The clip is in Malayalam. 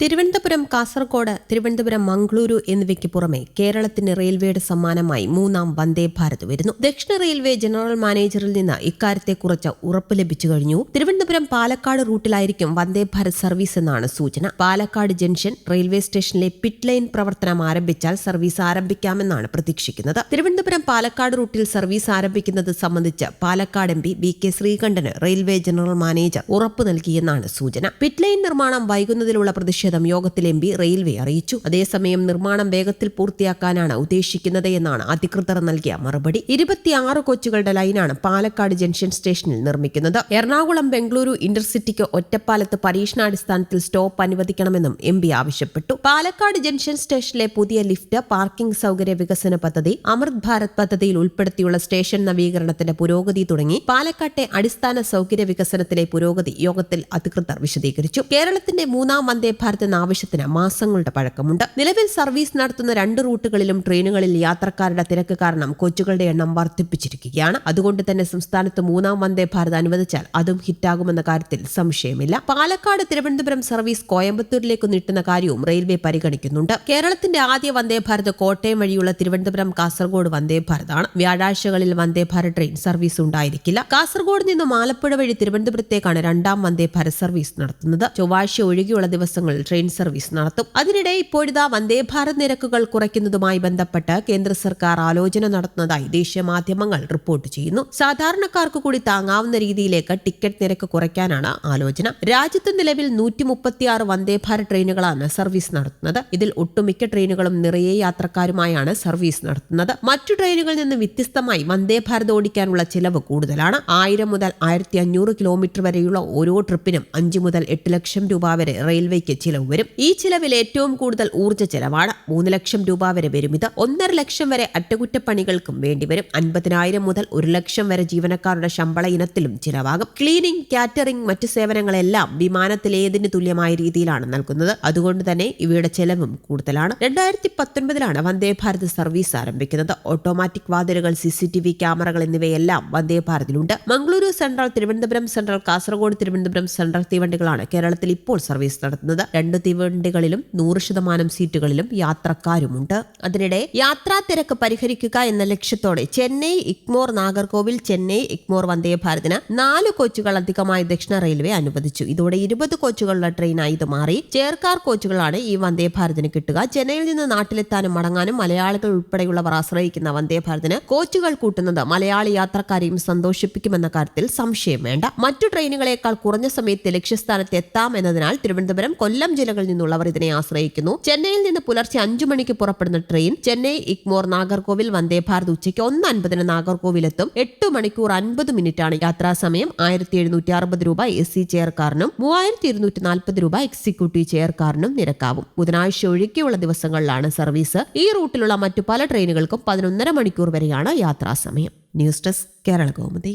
തിരുവനന്തപുരം കാസർഗോഡ് തിരുവനന്തപുരം മംഗളൂരു എന്നിവയ്ക്ക് പുറമെ കേരളത്തിന് റെയിൽവേയുടെ സമ്മാനമായി മൂന്നാം വന്ദേ ഭാരത് വരുന്നു. ദക്ഷിണ റെയിൽവേ ജനറൽ മാനേജറിൽ നിന്ന് ഇക്കാര്യത്തെക്കുറിച്ച് ഉറപ്പ് ലഭിച്ചു കഴിഞ്ഞു. തിരുവനന്തപുരം പാലക്കാട് റൂട്ടിലായിരിക്കും വന്ദേ ഭാരത് സർവീസ് എന്നാണ് സൂചന. പാലക്കാട് ജംഗ്ഷൻ റെയിൽവേ സ്റ്റേഷനിലെ പിറ്റ് ലൈൻ പ്രവർത്തനം ആരംഭിച്ചാൽ സർവീസ് ആരംഭിക്കാമെന്നാണ് പ്രതീക്ഷിക്കുന്നത്. തിരുവനന്തപുരം പാലക്കാട് റൂട്ടിൽ സർവീസ് ആരംഭിക്കുന്നത് സംബന്ധിച്ച് Palakkad M P V K Sreekandan railway general manager ഉറപ്പ് നൽകിയെന്നാണ് സൂചന. പിറ്റ് ലൈൻ നിർമ്മാണം വൈകുന്നതിലുള്ള പ്രതിഷേധം യോഗത്തിൽ എം റെയിൽവേ അറിയിച്ചു. അതേസമയം നിർമ്മാണം വേഗത്തിൽ പൂർത്തിയാക്കാനാണ് ഉദ്ദേശിക്കുന്നത് എന്നാണ് അധികൃതർ നൽകിയ മറുപടി. ഇരുപത്തിയാറ് കോച്ചുകളുടെ ലൈനാണ് പാലക്കാട് ജംഗ്ഷൻ സ്റ്റേഷനിൽ നിർമ്മിക്കുന്നത്. എറണാകുളം ബംഗളൂരു ഇന്റർസിറ്റിക്ക് ഒറ്റപ്പാലത്ത് പരീക്ഷണാടിസ്ഥാനത്തിൽ സ്റ്റോപ്പ് അനുവദിക്കണമെന്നും എം ആവശ്യപ്പെട്ടു. പാലക്കാട് ജംഗ്ഷൻ സ്റ്റേഷനിലെ പുതിയ ലിഫ്റ്റ് പാർക്കിംഗ് സൗകര്യ വികസന പദ്ധതി അമൃത് ഭാരത് പദ്ധതിയിൽ ഉൾപ്പെടുത്തിയുള്ള സ്റ്റേഷൻ നവീകരണത്തിന്റെ പുരോഗതി തുടങ്ങി പാലക്കാട്ടെ അടിസ്ഥാന സൗകര്യ വികസനത്തിലെ പുരോഗതി യോഗത്തിൽ അധികൃതർ വിശദീകരിച്ചു. കേരളത്തിന്റെ മൂന്നാം വന്ദേ ഭാരത് എന്ന ആവശ്യത്തിന് മാസങ്ങളുടെ പഴക്കമുണ്ട്. നിലവിൽ സർവീസ് നടത്തുന്ന രണ്ട് റൂട്ടുകളിലും ട്രെയിനുകളിൽ യാത്രക്കാരുടെ തിരക്ക് കാരണം കോച്ചുകളുടെ എണ്ണം വർദ്ധിപ്പിച്ചിരിക്കുകയാണ്. അതുകൊണ്ട് തന്നെ സംസ്ഥാനത്ത് മൂന്നാം വന്ദേ ഭാരത് അനുവദിച്ചാൽ അതും ഹിറ്റാകുമെന്ന കാര്യത്തിൽ സംശയമില്ല. പാലക്കാട് തിരുവനന്തപുരം സർവീസ് കോയമ്പത്തൂരിലേക്ക് നീട്ടുന്ന കാര്യവും റെയിൽവേ പരിഗണിക്കുന്നുണ്ട്. കേരളത്തിന്റെ ആദ്യ വന്ദേ ഭാരത് കോട്ടയം വഴിയുള്ള തിരുവനന്തപുരം കാസർഗോഡ് വന്ദേ ഭാരതാണ്. വ്യാഴാഴ്ചകളിൽ വന്ദേ ഭാരത് ട്രെയിൻ സർവീസ് ഉണ്ടായിരിക്കില്ല. കാസർഗോഡ് നിന്നും ആലപ്പുഴ വഴി തിരുവനന്തപുരത്തേക്കാണ് രണ്ടാം വന്ദേ ഭാരത് സർവീസ് നടത്തുന്നത്. ചൊവ്വാഴ്ച ഒഴികെയുള്ള ദിവസങ്ങളിൽ ട്രെയിൻ സർവീസ് നടത്തും. അതിനിടെ ഇപ്പോഴിതാ വന്ദേ ഭാരത് നിരക്കുകൾ കുറയ്ക്കുന്നതുമായി ബന്ധപ്പെട്ട് കേന്ദ്ര സർക്കാർ ആലോചന നടത്തുന്നതായി ദേശീയ മാധ്യമങ്ങൾ റിപ്പോർട്ട് ചെയ്യുന്നു. സാധാരണക്കാർക്ക് കൂടി താങ്ങാവുന്ന രീതിയിലേക്ക് ടിക്കറ്റ് നിരക്ക് കുറയ്ക്കാനാണ് ആലോചന. രാജ്യത്ത് നിലവിൽ നൂറ്റി മുപ്പത്തിയാറ് വന്ദേ ഭാരത് ട്രെയിനുകളാണ് സർവീസ് നടത്തുന്നത്. ഇതിൽ ഒട്ടുമിക്ക ട്രെയിനുകളും നിറയെ യാത്രക്കാരുമായാണ് സർവീസ് നടത്തുന്നത്. മറ്റു ട്രെയിനുകളിൽ നിന്ന് വ്യത്യസ്തമായി വന്ദേ ഭാരത് ഓടിക്കാനുള്ള ചിലവ് കൂടുതലാണ്. ആയിരം മുതൽ ആയിരത്തി കിലോമീറ്റർ വരെയുള്ള ഓരോ ട്രിപ്പിനും അഞ്ച് മുതൽ എട്ട് ലക്ഷം രൂപ വരെ റെയിൽവേക്ക് ചിലവ് വരും. ഈ ചിലവിൽ ഏറ്റവും കൂടുതൽ ഊർജ ചെലവാണ്. മൂന്ന് ലക്ഷം രൂപ വരെ വരും ഇത് ഒന്നര ലക്ഷം വരെ അറ്റകുറ്റപ്പണികൾക്കും വേണ്ടിവരും അൻപതിനായിരം മുതൽ ഒരു ലക്ഷം വരെ ജീവനക്കാരുടെ ശമ്പള ഇനത്തിലും ചിലവാകും. ക്ലീനിംഗ് കാറ്ററിംഗ് മറ്റു സേവനങ്ങളെല്ലാം വിമാനത്തിലേതിന് തുല്യമായ രീതിയിലാണ് നൽകുന്നത്. അതുകൊണ്ട് തന്നെ ഇവയുടെ ചെലവും കൂടുതലാണ്. രണ്ടായിരത്തി പത്തൊൻപതിലാണ് വന്ദേ ഭാരത് സർവീസ് ആരംഭിക്കുന്നത്. ഓട്ടോമാറ്റിക് വാതിലുകൾ സി സി ടി വി ക്യാമറകൾ എന്നിവയെല്ലാം Vande ഭാരതിലുണ്ട്. Mangaluru central Thiruvananthapuram central Kasaragod Thiruvananthapuram central തീവണ്ടികളാണ് കേരളത്തിൽ ഇപ്പോൾ സർവീസ് നടത്തുന്നത്. രണ്ട് തീവണ്ടികളിലും നൂറ് ശതമാനം സീറ്റുകളിലും യാത്രക്കാരുമുണ്ട്. അതിനിടെ യാത്രാ തിരക്ക് പരിഹരിക്കുക എന്ന ലക്ഷ്യത്തോടെ ചെന്നൈ ഇഗ്മോർ നാഗർകോവിൽ ചെന്നൈ ഇഗ്മോർ വന്ദേ ഭാരതിന് നാല് കോച്ചുകൾ അധികമായി ദക്ഷിണ റെയിൽവേ അനുവദിച്ചു. ഇതോടെ ഇരുപത് കോച്ചുകളുള്ള ട്രെയിനായി ഇത് മാറി. ചെയർകാർ കോച്ചുകളാണ് ഈ വന്ദേ ഭാരതിന് കിട്ടുക. ചെന്നൈയിൽ നിന്ന് നാട്ടിലെത്താനും മടങ്ങാനും മലയാളികൾ ഉൾപ്പെടെയുള്ളവർ ആശ്രയിക്കുന്ന വന്ദേ ഭാരതിന് കോച്ചുകൾ കൂട്ടുന്നത് മലയാളി യാത്രക്കാരെയും സന്തോഷിപ്പിക്കുമെന്ന കാര്യത്തിൽ സംശയം വേണ്ട. മറ്റു ട്രെയിനുകളേക്കാൾ കുറഞ്ഞ സമയത്ത് ലക്ഷ്യസ്ഥാനത്ത് എത്താം എന്നതിനാൽ തിരുവനന്തപുരം കൊല്ലം ജില്ലകളിൽ നിന്നുള്ളവർ ഇതിനെ ആശ്രയിക്കുന്നു. ചെന്നൈയിൽ നിന്ന് പുലർച്ചെ അഞ്ചു മണിക്ക് പുറപ്പെടുന്ന ട്രെയിൻ ചെന്നൈ ഇഗ്മോർ നാഗർകോവിൽ വന്ദേ ഭാരത് ഉച്ചയ്ക്ക് ഒന്ന് അൻപതിന് നാഗർകോവിലെത്തും. എട്ട് മണിക്കൂർ അൻപത് മിനിറ്റാണ് യാത്രാസമയം ആയിരത്തി എഴുന്നൂറ്റി അറുപത് രൂപ എ സി ചെയർക്കാരനും മൂവായിരത്തി ഇരുന്നൂറ്റി നാൽപ്പത് രൂപ എക്സിക്യൂട്ടീവ് ചെയർക്കാരനും നിരക്കാവും. ബുധനാഴ്ച ഒഴികെയുള്ള ദിവസങ്ങളിലാണ് സർവീസ്. ഈ റൂട്ടിലുള്ള മറ്റു പല ട്രെയിനുകൾക്കും പതിനൊന്നര മണിക്കൂർ വരെയാണ് യാത്രാ സമയം. News desk Kerala Kaumudi.